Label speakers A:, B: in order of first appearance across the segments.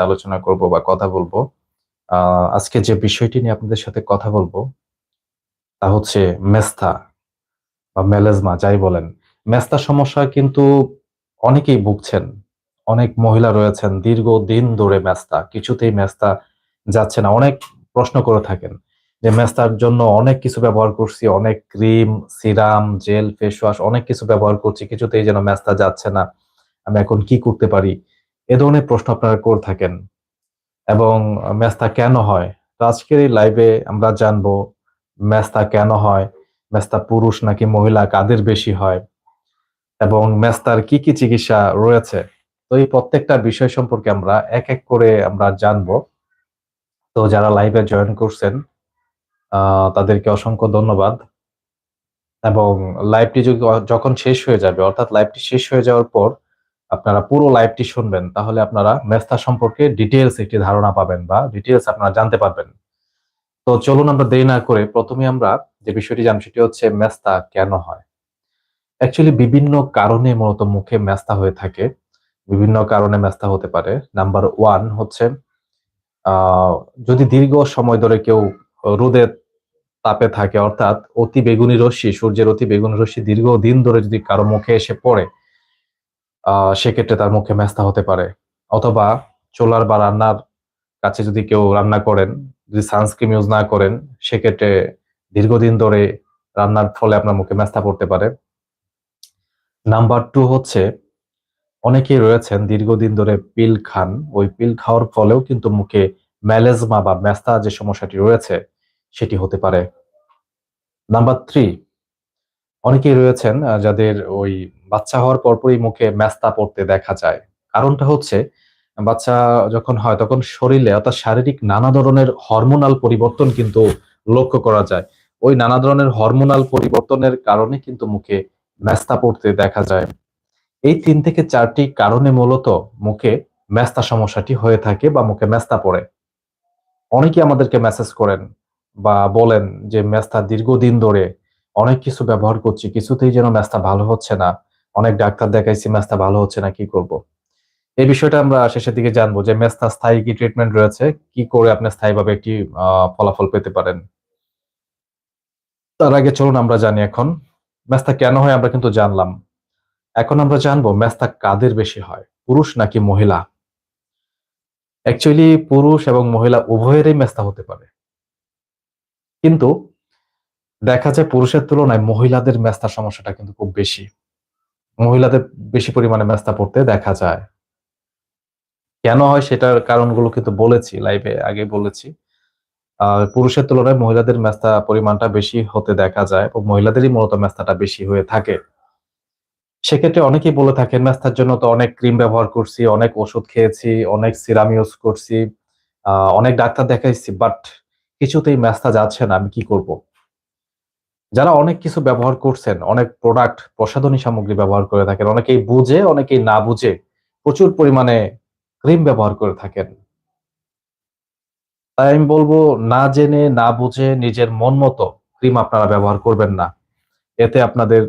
A: সাথে আলোচনা করব বা কথা বলব। আজকে যে বিষয়টি নিয়ে আপনাদের সাথে কথা বলব, তা হচ্ছে মেস্তা বা মেলেজমা, যাই বলেন। মেস্তা সমস্যা কিন্তু অনেকেই ভুগছেন। অনেক মহিলা রয়েছেন দীর্ঘ দিন ধরে মেস্তা কিছুতেই মেস্তা যাচ্ছে না। অনেক প্রশ্ন করে থাকেন যে মেস্তার জন্য অনেক কিছু ব্যবহার করছি, অনেক cream, serum, gel face wash অনেক কিছু ব্যবহার করছি, কিছুতেই যেন মেস্তা যাচ্ছে না। আমি এখন কি করতে পারি? এ ধরনের প্রশ্ন আপনারা করে থাকেন। এবং মেস্তা কেন হয়? তো আজকের এই লাইভে আমরা জানব মেস্তা কেন হয়? মেস্তা পুরুষ নাকি মহিলা? কাদের বেশি হয়? এবং মেস্তার কি কি চিকিৎসা রয়েছে? তো এই প্রত্যেকটা বিষয় সম্পর্কে আমরা এক এক করে আমরা জানব। তো যারা লাইভে জয়েন করছেন তাদেরকে অসংখ্য ধন্যবাদ। এবং লাইভটি যখন শেষ হয়ে যাবে, অর্থাৎ লাইভটি শেষ হয়ে যাওয়ার পর আপনারা পুরো লাইভটি শুনবেন, তাহলে আপনারা মেস্তা সম্পর্কে ডিটেলস একটি ধারণা পাবেন বা ডিটেলস আপনারা জানতে পারবেন। তো চলুন আমরা দেরি না করে প্রথমে আমরা যে বিষয়টি জানি সেটি হচ্ছে মেস্তা কেন হয়? অ্যাকচুয়ালি বিভিন্ন কারণে মূলত মুখে মেস্তা হয়ে থাকে। বিভিন্ন কারণে মেস্তা হতে পারে। নাম্বার ওয়ান হচ্ছে যদি দীর্ঘ সময় ধরে কেউ রোদে তাপে থাকে, অর্থাৎ অতি বেগুনি রশ্মি, সূর্যের অতি বেগুনি রশ্মি দীর্ঘ দিন ধরে যদি কারও মুখে এসে পড়ে সেক্ষেত্রে তার মুখে মেস্তা হতে পারে। অথবা চোলার বা রান্নার কাছে যদি কেউ রান্না করেন, যদি সানস্ক্রিন ইউজ না করেন, সেক্ষেত্রে দীর্ঘদিন ধরে রান্নার ফলে আপনার মুখে মেস্তা পড়তে পারে। নাম্বার টু হচ্ছে, অনেকেই রয়েছেন দীর্ঘদিন ধরে পিল খান। ওই পিল খাওয়ার ফলেও কিন্তু মুখে ম্যালেজমা বা মেস্তা যে সমস্যাটি রয়েছে, সেটি হতে পারে। নাম্বার থ্রি অনেকেই রয়েছেন যাদের ওই বাচ্চা হওয়ার পরপরই মুখে ম্যাস্তা পড়তে দেখা যায়। কারণটা হচ্ছে, বাচ্চা যখন হয় তখন শরীরে অর্থাৎ শারীরিক নানা ধরনের হরমোনাল পরিবর্তন কিন্তু লক্ষ্য করা যায়। ওই নানা ধরনের হরমোনাল পরিবর্তনের কারণে কিন্তু মুখে ম্যাস্তা পড়তে দেখা যায়। এই তিন থেকে চারটি কারণে মূলত মুখে মেস্তা সমস্যাটি হয়ে থাকে বা মুখে ম্যাস্তা পড়ে। অনেকে আমাদেরকে মেসেজ করেন বা বলেন যে মেস্তা দীর্ঘদিন ধরে অনেক কিছু ব্যবহার করছি, কিছুতেই যেন মেস্তা ভালো হচ্ছে না। অনেক ডাক্তার দেখাইছি মেস্তা ভালো হচ্ছে না, কি করব? এই বিষয়টা আমরা শেষের দিকে জানব যে মেস্তা স্থায়ী কি ট্রিটমেন্ট রয়েছে, কি করে আপনি স্থায়ীভাবে একটি ফলাফল পেতে পারেন। তার আগে চলুন আমরা জানি এখন মেস্তা কেন হয় আমরা কিন্তু জানলাম। এখন আমরা জানব মেস্তা কাদের বেশি হয়, পুরুষ নাকি মহিলা? অ্যাকচুয়ালি পুরুষ এবং মহিলা উভয়েরই মেস্তা হতে পারে। কিন্তু দেখা যায় পুরুষের তুলনায় মহিলাদের মেস্তার সমস্যাটা কিন্তু খুব বেশি। মহিলাদের বেশি পরিমাণে মেস্তা পড়তে দেখা যায়। কেন হয় সেটার কারণগুলো কিন্তু বলেছি লাইভে আগে বলেছি। পুরুষের তুলনায় মহিলাদের মেস্তা পরিমাণটা বেশি হতে দেখা যায় এবং মহিলাদেরই মূলত মেস্তাটা বেশি হয়ে থাকে। সেক্ষেত্রে অনেকেই বলে থাকেন মেস্তার জন্য তো অনেক ক্রিম ব্যবহার করছি, অনেক ওষুধ খেয়েছি, অনেক সিরাম ইউজ করছি অনেক ডাক্তার দেখাইছি বাট কিছুতেই মেস্তা যাচ্ছে না, আমি কি করব? যারা অনেক কিছু ব্যবহার করছেন, অনেক প্রোডাক্ট প্রসাধনী সামগ্রী ব্যবহার করে থাকেন, অনেকেই বুঝে, অনেকেই না বুঝে প্রচুর পরিমাণে ক্রিম ব্যবহার করে থাকেন। তাই আমি বলব, না জেনে, না বুঝে নিজের মন মতো ক্রিম আপনারা ব্যবহার করবেন না। এতে আপনাদের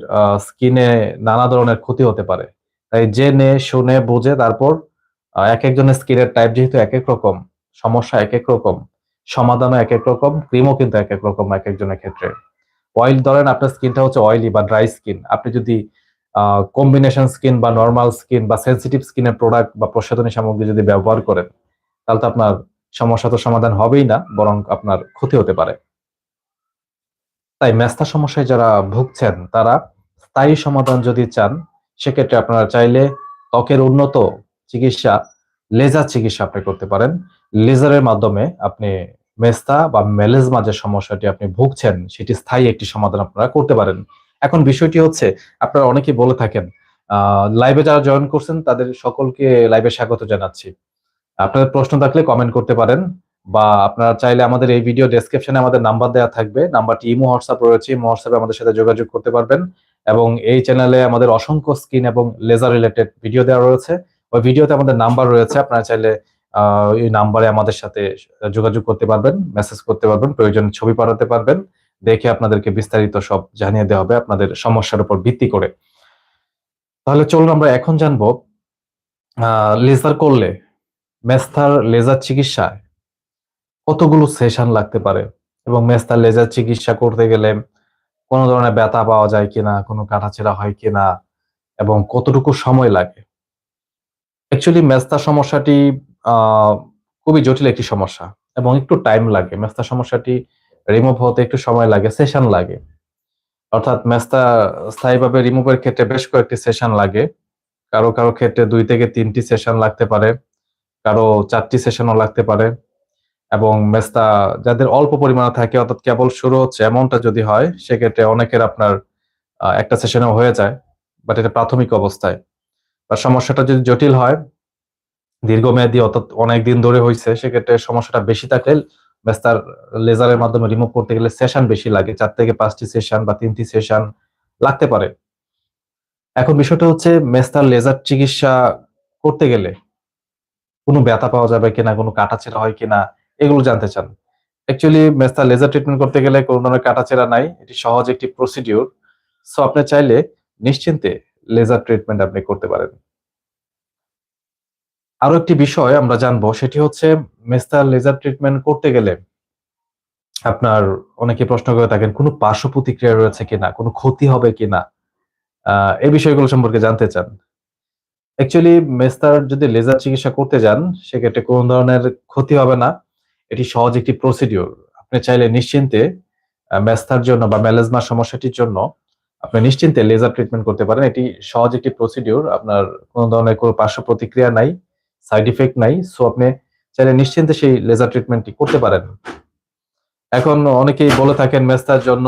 A: স্কিনে নানা ধরনের ক্ষতি হতে পারে। তাই জেনে, শুনে, বুঝে, তারপর এক একজনের স্কিনের টাইপ যেহেতু এক এক রকম, সমস্যা এক এক রকম, সমাধানও এক এক রকম ক্রিমও কিন্তু এক এক রকম এক একজনের ক্ষেত্রে। অয়েল ধরেন আপনার স্কিনটা হচ্ছে অয়েলি বা ড্রাই স্কিন আপনি যদি কম্বিনেশন স্কিন বা নর্মাল স্কিন বা সেন্সিটিভ স্কিনের প্রোডাক্ট বা প্রসাধনী সামগ্রী যদি ব্যবহার করেন, তাহলে তো আপনার সমস্যা তো সমাধান হবেই না, বরং আপনার ক্ষতি হতে পারে। তাই মেস্তা সমস্যায় যারা ভুগছেন, তারা স্থায়ী সমাধান যদি চান, সেক্ষেত্রে আপনারা চাইলে ত্বকের উন্নত চিকিৎসা, লেজার চিকিৎসা আপনি করতে পারেন। লেজারের মাধ্যমে আপনি মেস্তা বা মেলেজমা যে সমস্যাটি আপনি ভুগছেন, সেটি স্থায়ী একটি সমাধান আপনারা করতে পারেন। এখন বিষয়টি হচ্ছে, আপনারা অনেকেই বলে থাকেন লাইভে যারা জয়েন করছেন, তাদের সকলকে লাইভে স্বাগত জানাচ্ছি। আপনাদের প্রশ্ন থাকলে কমেন্ট করতে পারেন বা আপনারা চাইলে আমাদের এই ভিডিও ডেসক্রিপশনে আমাদের নাম্বার দেওয়া থাকবে। নাম্বারটি ইমো হোয়াটসঅ্যাপ রয়েছে, ইমো হোয়াটসঅ্যাপে আমাদের সাথে যোগাযোগ করতে পারবেন এবং এই চ্যানেলে আমাদের অসংখ্য স্কিন এবং লেজার রিলেটেড ভিডিও দেওয়া রয়েছে। ওই ভিডিওতে আমাদের নাম্বার রয়েছে, আপনারা চাইলে এই নাম্বারে আমাদের সাথে যোগাযোগ করতে পারবেন মেসেজ করতে পারবেন, প্রয়োজনে ছবি পাঠাতে পারবেন। দেখে আপনাদেরকে বিস্তারিত সব জানিয়ে দেওয়া হবে আপনাদের সমস্যার উপর ভিত্তি করে। তাহলে চলুন আমরা এখন জানব লেজার করলে মেস্তার লেজার চিকিৎসায় কতগুলো সেশন লাগতে পারে? এবং মেস্তার লেজার চিকিৎসা করতে গেলে কোনো ধরনের ব্যথা পাওয়া যায় কিনা, কোনো কাটাছেঁড়া হয় কিনা, এবং কতটুকু সময় লাগে? অ্যাকচুয়ালি মেস্তা সমস্যাটি খুবই জটিল একটি সমস্যা এবং একটু টাইম লাগে। মেস্তা সমস্যাটি রিমুভ হতে একটু সময় লাগে সেশন লাগে। অর্থাৎ মেস্তা স্থায়ীভাবে রিমুভের ক্ষেত্রে বেশ কয়েকটি সেশন লাগে। কারও কারও ক্ষেত্রে দুই থেকে তিনটি সেশন লাগতে পারে, কারও চারটি সেশনও লাগতে পারে এবং মেস্তা যাদের অল্প পরিমাণে থাকে, অর্থাৎ কেবল শুরু হচ্ছে এমনটা যদি হয়, সেক্ষেত্রে অনেকের আপনার একটা সেশনেও হয়ে যায় বাট এটা প্রাথমিক অবস্থায়। বা সমস্যাটা যদি জটিল হয় দীর্ঘমেয়াদী অর্থাৎ অনেক দিন ধরে হয়েছে সেক্ষেত্রে সমস্যাটা বেশি থাকলে মেস্তার লেজারের মাধ্যমে রিমুভ করতে গেলে সেশন বেশি লাগে। চার থেকে পাঁচটি সেশন বা তিনটি সেশন লাগতে পারে। এখন বিষয়টা হচ্ছে মেস্তার লেজার চিকিৎসা করতে গেলে কোনো ব্যথা পাওয়া যাবে কিনা, কোনো কাটাছেঁড়া হয় কিনা, এগুলো জানতে চান। অ্যাকচুয়ালি মেস্তার লেজার ট্রিটমেন্ট করতে গেলে কোনো ধরনের কাটাছেঁড়া নাই, এটি সহজ একটি প্রসিডিউর সো আপনি চাইলে নিশ্চিন্তে লেজার ট্রিটমেন্ট আপনি করতে পারেন। আরও একটি বিষয় আমরা জানব, সেটি হচ্ছে মেস্তার লেজার ট্রিটমেন্ট করতে গেলে আপনার অনেকে প্রশ্ন করে থাকেন, কোনো পার্শ্ব প্রতিক্রিয়া রয়েছে কিনা, কোনো ক্ষতি হবে কিনা? আহ, এই বিষয়গুলো সম্পর্কে জানতে চান। অ্যাকচুয়ালি মেস্তার যদি লেজার চিকিৎসা করতে যান, সেক্ষেত্রে কোনো ধরনের ক্ষতি হবে না। এটি সহজ একটি প্রসিডিওর আপনি চাইলে নিশ্চিন্তে মেস্তার জন্য বা ম্যালেজমা সমস্যাটির জন্য আপনি নিশ্চিন্তে লেজার ট্রিটমেন্ট করতে পারেন। এটি সহজ একটি প্রসিডিওর আপনার কোনো ধরনের কোনো পার্শ্ব প্রতিক্রিয়া নাই। সাইড ইফেক্ট নাই সো আপনি চাইলে নিশ্চিন্তে সেই লেজার ট্রিটমেন্টটি করতে পারেন। এখন অনেকেই বলে থাকেন মেস্তার জন্য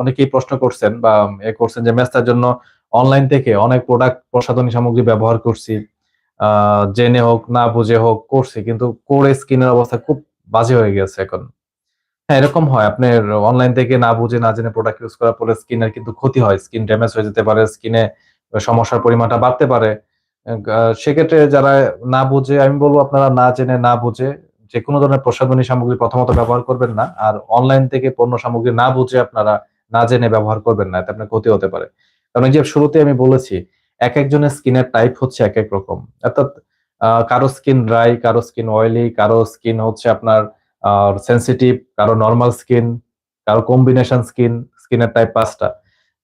A: অনেকেই প্রশ্ন করছেন, বা এ করছেন যে মেস্তার জন্য অনলাইন থেকে অনেক প্রোডাক্ট প্রসাধনী সামগ্রী ব্যবহার করছি। জেনে হোক, না বুঝে হোক, করছি, কিন্তু করে স্কিনের অবস্থা খুব বাজে হয়ে গেছে এখন। হ্যাঁ এরকম হয় আপনার অনলাইন থেকে না বুঝে, না জেনে প্রোডাক্ট ইউজ করার পরে স্কিনের কিন্তু ক্ষতি হয়। স্কিন ড্যামেজ হয়ে যেতে পারে স্কিনে সমস্যার পরিমাণটা বাড়তে পারে। সেক্ষেত্রে যারা না বুঝে, আমি বলব আপনারা না জেনে না বুঝে যে কোনো ধরনের প্রসাধনী সামগ্রী প্রথমত ব্যবহার করবেন না, আর অনলাইন থেকে পণ্য সামগ্রী না বুঝে আপনারা না জেনে ব্যবহার করবেন না, এতে আপনার ক্ষতি হতে পারে। কারণ যে শুরুতে আমি বলেছি, এক একজনের স্কিনের টাইপ হচ্ছে এক এক রকম। অর্থাৎ কারও স্কিন ড্রাই কারও স্কিন অয়েলি কারও স্কিন হচ্ছে আপনার সেন্সিটিভ কারও নর্মাল স্কিন কারও কম্বিনেশন স্কিন স্কিনের টাইপ পাঁচটা।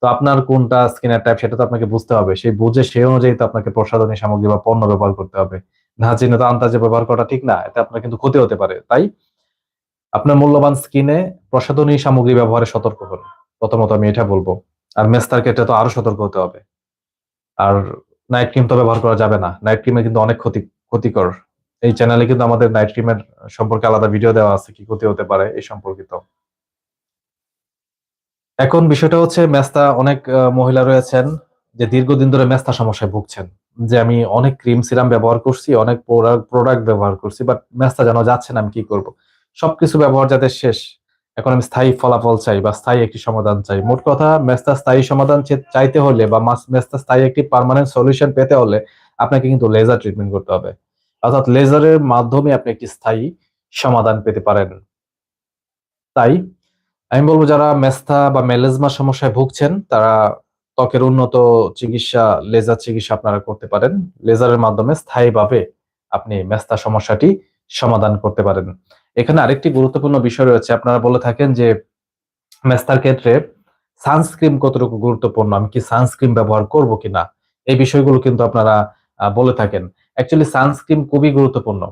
A: তো আপনার কোনটা স্কিনের টাইপ সেটা তো আপনাকে বুঝতে হবে। সেই বুঝে সেই অনুযায়ী তো আপনাকে প্রসাধনী সামগ্রী বা পণ্য ব্যবহার করতে হবে। না জেনে তো আন্দাজে ব্যবহার করা ঠিক না, এতে আপনার কিন্তু ক্ষতি হতে পারে। তাই আপনার মূল্যবান স্কিনে প্রসাধনী সামগ্রী ব্যবহারে সতর্ক হন। প্রথমত আমি এটা বলব। আর মেস্তার ক্ষেত্রে তো আরও সতর্ক হতে হবে। আর নাইট ক্রিম তো ব্যবহার করা যাবে না। নাইট ক্রিমে কিন্তু অনেক ক্ষতি, ক্ষতিকর। এই চ্যানেলে কিন্তু আমাদের নাইট ক্রিমের সম্পর্কে আলাদা ভিডিও দেওয়া আছে, কি ক্ষতি হতে পারে এই সম্পর্কিত। এখন বিষয়টা হচ্ছে মেস্তা অনেক মহিলা রয়েছেন যে দীর্ঘদিন ধরে মেস্তা সমস্যায় ভুগছেন। যে আমি অনেক ক্রিম সিরাম ব্যবহার করছি, অনেক প্রোডাক্ট ব্যবহার করছি, বাট মেস্তা যেন যাচ্ছে না, আমি কি করব? সবকিছু ব্যবহার যাতে শেষ, এখন আমি স্থায়ী ফলাফল চাই বা স্থায়ী একটি সমাধান চাই। মোট কথা মেস্তা স্থায়ী সমাধান চাইতে হলে বা মাস- মেস্তা স্থায়ী একটি পার্মানেন্ট সলিউশন পেতে হলে আপনাকে কিন্তু লেজার ট্রিটমেন্ট করতে হবে। অর্থাৎ লেজারের মাধ্যমে আপনি একটি স্থায়ী সমাধান পেতে পারেন। তাই আমি বলব যারা মেস্তা বা মেলেজমা সমস্যায় ভুগছেন, তারা ত্বকের উন্নত চিকিৎসা, লেজার চিকিৎসা আপনারা করতে পারেন। লেজারের মাধ্যমে স্থায়ীভাবে আপনি মেস্তা সমস্যাটি সমাধান করতে পারেন। এখানে আরেকটি গুরুত্বপূর্ণ বিষয় রয়েছে। আপনারা বলে থাকেন যে মেস্তার ক্ষেত্রে সানস্ক্রিন কতটুকু গুরুত্বপূর্ণ, আমি কি সানস্ক্রিন ব্যবহার করব কিনা? এই বিষয়গুলো কিন্তু আপনারা বলে থাকেন। অ্যাকচুয়ালি সানস্ক্রিন খুবই গুরুত্বপূর্ণ।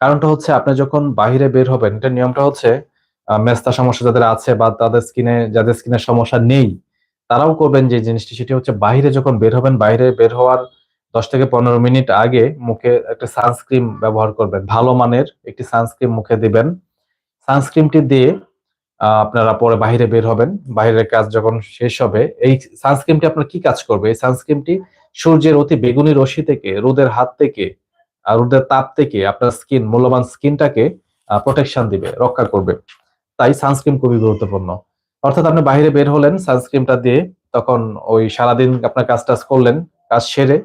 A: কারণটা হচ্ছে আপনি যখন বাইরে বের হবেন, এটা নিয়মটা হচ্ছে মেস্তা সমস্যা যাদের আছে বা তাদের স্কিনে যাদের স্কিনের সমস্যা নেই, তারাও করবেন যে জিনিসটি, সেটি হচ্ছে বাইরে যখন বের হবেন, বাইরে বের হওয়ার দশ থেকে পনেরো মিনিট আগে মুখে একটা সানস্ক্রিন ব্যবহার করবেন। ভালো মানের একটি সানস্ক্রিন মুখে দিবেন। সানস্ক্রিনটি দিয়ে আপনারা পরে বাইরে বের হবেন। বাইরের কাজ যখন শেষ হবে, এই সানস্ক্রিনটি আপনার কি কাজ করবে? এই সানস্ক্রিনটি সূর্যের অতি বেগুনি রশ্মি থেকে, রোদের হাত থেকে আর রোদের তাপ থেকে আপনার স্কিন মূল্যবান স্কিনটাকে প্রোটেকশন দিবে, রক্ষা করবে। তাই সানস্ক্রিন খুবই গুরুত্বপূর্ণ। অর্থাৎ আপনি বাইরে বের হলেন সানস্ক্রিনটা দিয়ে তখন ওই সারাদিন আপনার কাজ টাজ করলেন, কাজ সেরে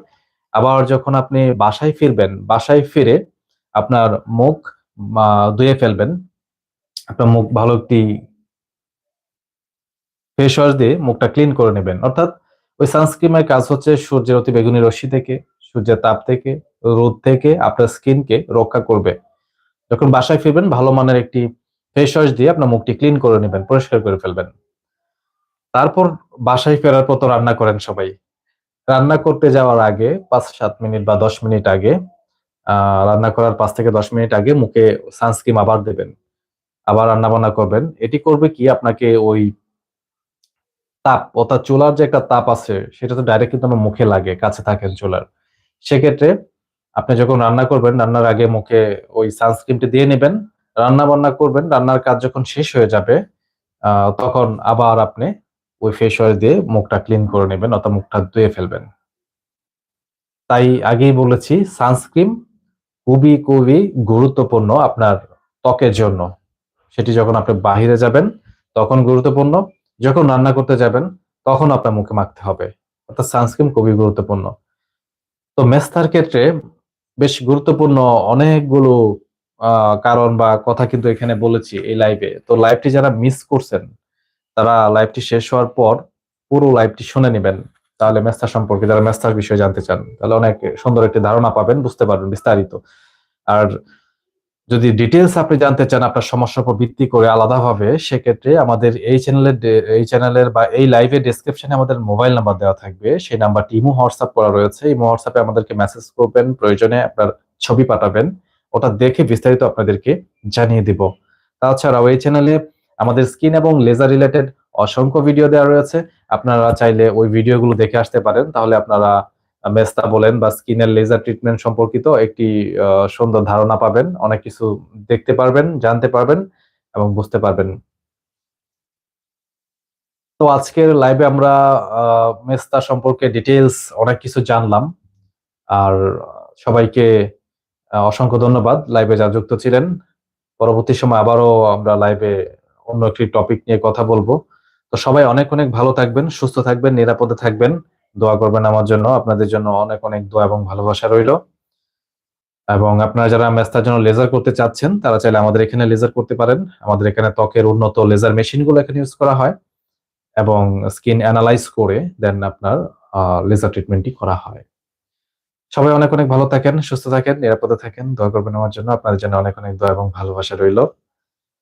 A: আবার যখন আপনি বাসায় ফিরবেন, বাসায় ফিরে আপনার মুখ ধুয়ে ফেলবেন। আপনার মুখ ভালো একটি ফেস ওয়াশ দিয়ে মুখটা ক্লিন করে নেবেন। অর্থাৎ ওই সানস্ক্রিনের কাজ হচ্ছে সূর্যের অতি বেগুনি রশ্মি থেকে, সূর্যের তাপ থেকে, রোদ থেকে আপনার স্কিনকে রক্ষা করবে। যখন বাসায় ফিরবেন, ভালো মানের একটি ফেস ওয়াশ দিয়ে আপনার মুখটি ক্লিন করে নেবেন, পরিষ্কার করে ফেলবেন। তারপর বাসায় ফেরার পর তো রান্না করেন সবাই। রান্না করতে যাওয়ার আগে পাঁচ সাত মিনিট বা দশ মিনিট আগে রান্না করার পাঁচ থেকে দশ মিনিট আগে মুখে সানস্ক্রিন আবার দেবেন। আবার রান্না বান্না করবেন। এটি করবে কি? আপনাকে ওই তাপ, অর্থাৎ চুলার যে একটা তাপ আছে, সেটা তো ডাইরেক্ট কিন্তু আমার মুখে লাগে, কাছে থাকেন চুলার। সেক্ষেত্রে আপনি যখন রান্না করবেন, রান্নার আগে মুখে ওই সানস্ক্রিনটি দিয়ে নেবেন। রান্না বান্না করবেন, রান্নার কাজ যখন শেষ হয়ে যাবে তখন আবার আপনি ওই ফেস ওয়াশ দিয়ে মুখটা ক্লিন করে নেবেন অর্থাৎ মুখটা ধুয়ে ফেলবেন। তাই আগেই বলেছি সানস্ক্রিন খুবই খুবই গুরুত্বপূর্ণ আপনার ত্বকের জন্য। সেটি যখন আপনি বাহিরে যাবেন, তখন গুরুত্বপূর্ণ। যখন রান্না করতে যাবেন, তখন আপনার মুখে মাখতে হবে। অর্থাৎ সানস্ক্রিন খুবই গুরুত্বপূর্ণ। তো মেস্তার ক্ষেত্রে বেশ গুরুত্বপূর্ণ অনেকগুলো কারণ বা কথা কিন্তু এখানে বলেছি এই লাইভে তো লাইভটি যারা মিস করছেন, তারা লাইভটি শেষ হওয়ার পর পুরো লাইভটি শুনে নেবেন। তাহলে মেস্তা সম্পর্কে যারা মেস্তার বিষয়ে জানতে চান, তাহলে অনেক সুন্দর একটি ধারণা পাবেন, বুঝতে পারবেন বিস্তারিত। আর যদি ডিটেলস আপনি জানতে চান, আপনার সমস্যার উপর ভিত্তি করে আলাদাভাবে, সেক্ষেত্রে আমাদের এই চ্যানেলের এই চ্যানেলের বা এই লাইভে ডেসক্রিপশনে আমাদের মোবাইল নাম্বার দেওয়া থাকবে। সেই নাম্বারটি ইমো হোয়াটসঅ্যাপ করা রয়েছে। ইমো হোয়াটসঅ্যাপে আমাদেরকে মেসেজ করবেন। প্রয়োজনে আপনার ছবি পাঠাবেন। ওটা দেখে বিস্তারিত আপনাদেরকে জানিয়ে দিব। তাছাড়াও এই চ্যানেলে আমাদের স্কিন এবং লেজার রিলেটেড অসংখ্য ভিডিও দেওয়া রয়েছে। আপনারা চাইলে ওই ভিডিওগুলো দেখে আসতে পারেন। তাহলে আপনারা মেস্তা বলেন বা স্কিনের লেজার ট্রিটমেন্ট সম্পর্কিত একটি সুন্দর ধারণা পাবেন, অনেক কিছু দেখতে পারবেন, জানতে পারবেন এবং বুঝতে পারবেন। তো আজকের লাইভে আমরা মেস্তা সম্পর্কে ডিটেলস অনেক কিছু জানলাম। আর সবাইকে অসংখ্য ধন্যবাদ। লাইভে যা যুক্ত ছিলেন, পরবর্তী সময় আবারও আমরা লাইভে অন্য একটি টপিক নিয়ে কথা বলব। তো সবাই অনেক অনেক ভালো থাকবেন, সুস্থ থাকবেন, নিরাপদে থাকবেন। দোয়া করবেন আমার জন্য, আপনাদের জন্য অনেক অনেক দোয়া এবং ভালোবাসা রইল। এবং আপনারা যারা মেস্তার জন্য লেজার করতে চাচ্ছেন, তারা চাইলে আমাদের এখানে লেজার করতে পারেন। আমাদের এখানে ত্বকের উন্নত লেজার মেশিনগুলো এখানে ইউজ করা হয় এবং স্কিন অ্যানালাইজ করে দেন আপনার লেজার ট্রিটমেন্টটি করা হয়। সবাই অনেক অনেক ভালো থাকেন, সুস্থ থাকেন, নিরাপদে থাকেন। দোয়া করবেন আমার জন্য। আপনার জন্য অনেক অনেক দোয়া এবং ভালোবাসা রইল।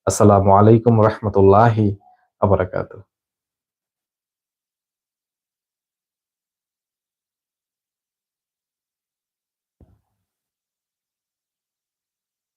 A: আসসালামু আলাইকুম রহমতুল্লাহি আবরাকাতুহ